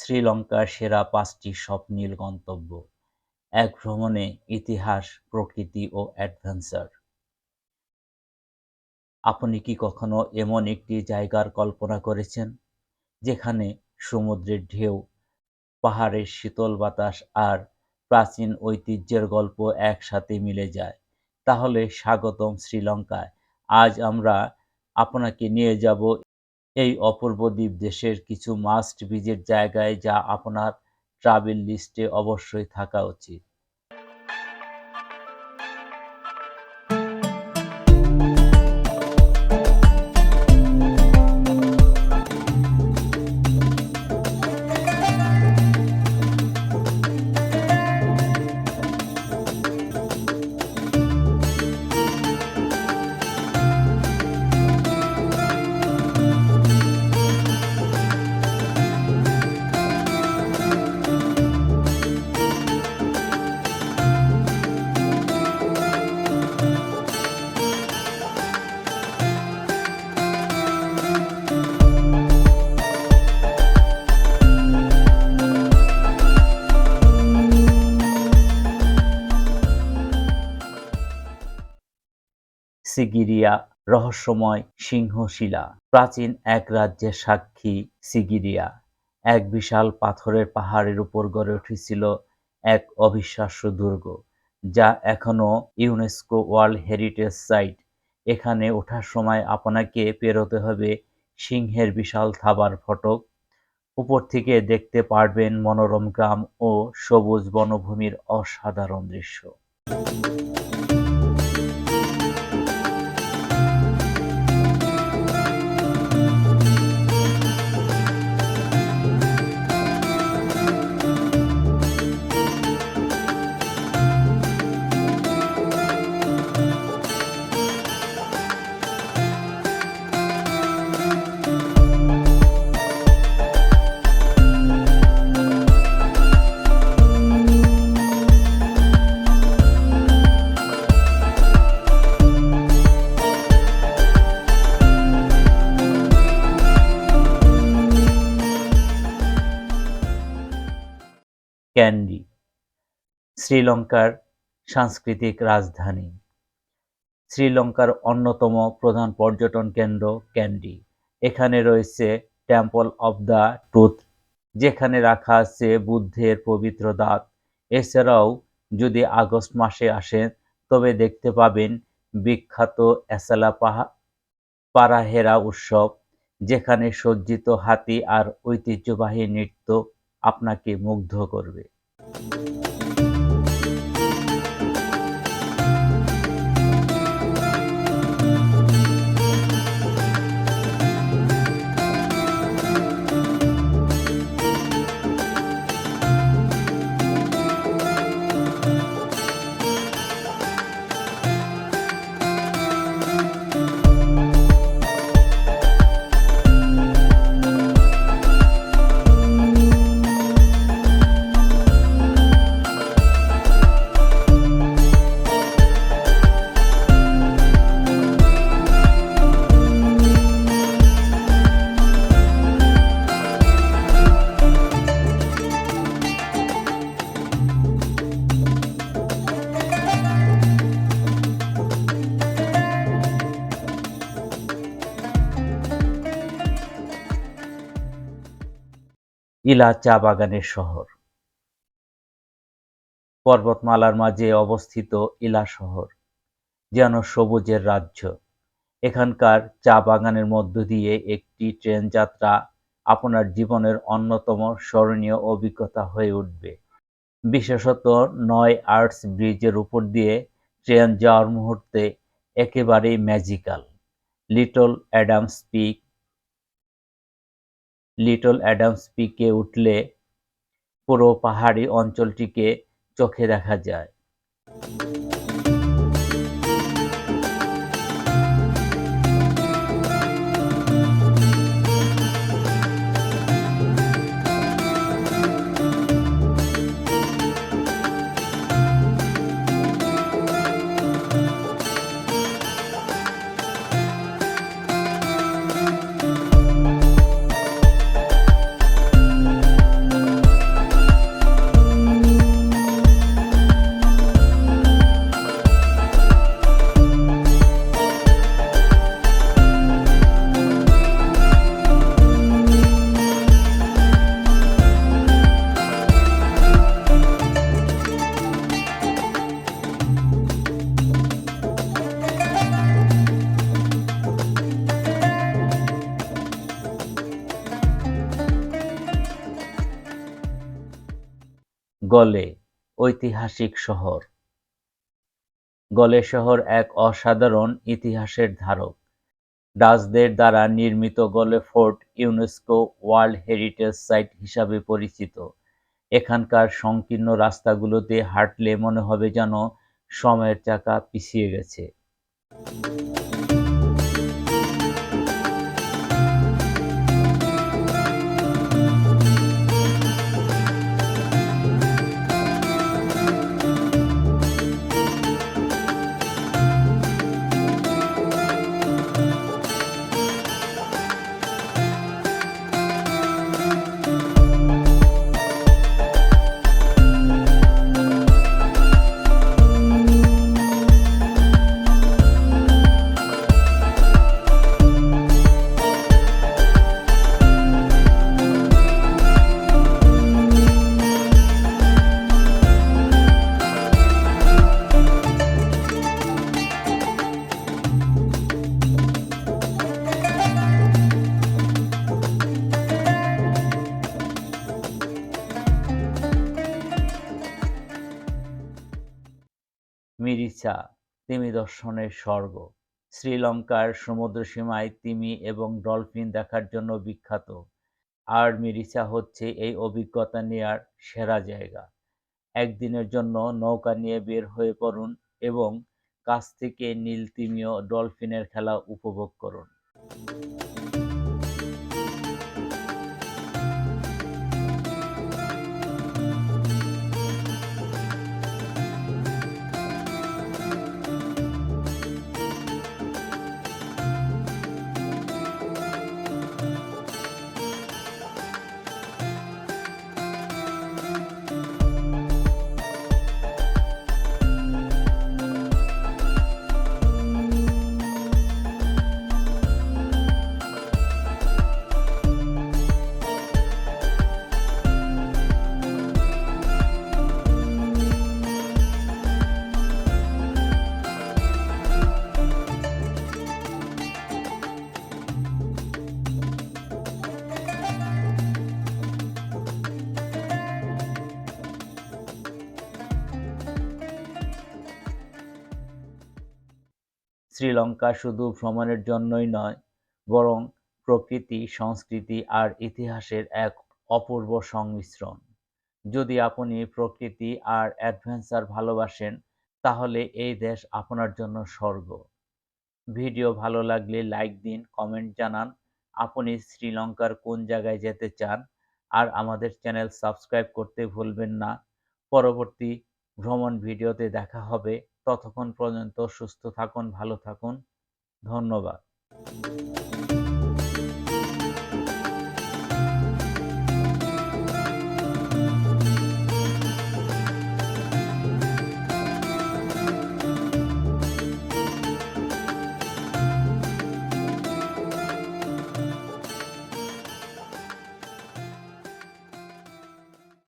শ্রীলঙ্কার সেরা পাঁচটি স্বপ্নীল গন্তব্য, এক ভ্রমণে ইতিহাস, প্রকৃতি ও অ্যাডভেঞ্চার। আপনি কি কখনো এমন একটি জায়গার কল্পনা করেছেন, যেখানে সমুদ্রের ঢেউ, পাহাড়ের শীতল বাতাস আর প্রাচীন ঐতিহ্যের গল্প একসাথে মিলে যায়? তাহলে স্বাগতম শ্রীলঙ্কায়। আজ আমরা আপনাকে নিয়ে যাব এই অপূর্ব দ্বীপ দেশের কিছু মাস্ট ভিজিট জায়গায় যা আপনার ট্রাভেল লিস্টে অবশ্যই থাকা উচিত। সিগিরিয়া, রহস্যময় সিংহশিলা, প্রাচীন এক রাজ্যের সাক্ষী সিগিরিয়া। এক বিশাল পাথরের পাহাড়ের উপর গড়ে উঠেছিল এক অবিশ্বাস্য দুর্গ, যা এখনও ইউনেস্কো ওয়ার্ল্ড হেরিটেজ সাইট। এখানে ওঠার সময় আপনাকে পেরোতে হবে সিংহের বিশাল থাবার ফটক। উপর থেকে দেখতে পারবেন মনোরম গ্রাম ও সবুজ বনভূমির অসাধারণ দৃশ্য। ক্যান্ডি, শ্রীলঙ্কার সাংস্কৃতিক রাজধানী। শ্রীলঙ্কার অন্যতম প্রধান পর্যটন কেন্দ্র ক্যান্ডি। এখানে রয়েছে টেম্পল অব দ্য টুথ যেখানে রাখা আছে বুদ্ধের পবিত্র দাঁত। এছাড়াও যদি আগস্ট মাসে আসেন, তবে দেখতে পাবেন বিখ্যাত এসালা পাহা পারাহেরা উৎসব, যেখানে সজ্জিত হাতি আর ঐতিহ্যবাহী নৃত্য আপনাকে মুগ্ধ করবে। Thank you. ইলা চা বাগানের শহর। পর্বতমালার মাঝে অবস্থিত ইলা শহর, যেন সবুজের রাজ্য। এখানকার চা বাগানের মধ্য দিয়ে একটি ট্রেন যাত্রা আপনার জীবনের অন্যতম স্মরণীয় অভিজ্ঞতা হয়ে উঠবে। বিশেষত নয় আর্টস ব্রিজের উপর দিয়ে ট্রেন যাওয়ার মুহূর্তে একেবারেই magical. Little Adams peak little Adams পিকে উঠলে পুরো পাহাড়ি অঞ্চলটিকে চোখে দেখা যায়। গলে, ঐতিহাসিক শহর। গলে শহর এক অসাধারণ ইতিহাসের ধারক। ডাচদের দ্বারা নির্মিত Galle fort UNESCO world heritage site হিসাবে পরিচিত। এখানকার সংকীর্ণ রাস্তাগুলোতে হাঁটলে মনে হবে যেন সময়ের চাকা পিছিয়ে গেছে। মিরিচা, তিমি দর্শনের স্বর্গ। শ্রীলঙ্কার সমুদ্রসীমায় তিমি এবং ডলফিন দেখার জন্য বিখ্যাত। আর মিরিচা হচ্ছে এই অভিজ্ঞতা নেয়ার সেরা জায়গা। একদিনের জন্য নৌকা নিয়ে বের হয়ে পড়ুন এবং কাছ থেকে নীল তিমিও ডলফিনের খেলা উপভোগ করুন। শ্রীলঙ্কা শুধু ভ্রমণের জন্যই নয়, বরং প্রকৃতি, সংস্কৃতি আর ইতিহাসের এক অপূর্ব সংমিশ্রণ। যদি আপনি প্রকৃতি আর অ্যাডভেঞ্চার ভালোবাসেন, তাহলে এই দেশ আপনার জন্য স্বর্গ। ভিডিও ভালো লাগলে লাইক দিন, কমেন্ট জানান, আপনি শ্রীলঙ্কার কোন জায়গায় যেতে চান, আর আমাদের চ্যানেল সাবস্ক্রাইব করতে ভুলবেন না। পরবর্তী ভ্রমণ ভিডিওতে দেখা হবে। ততক্ষণ পর্যন্ত সুস্থ থাকুন ভালো থাকুন। ধন্যবাদ।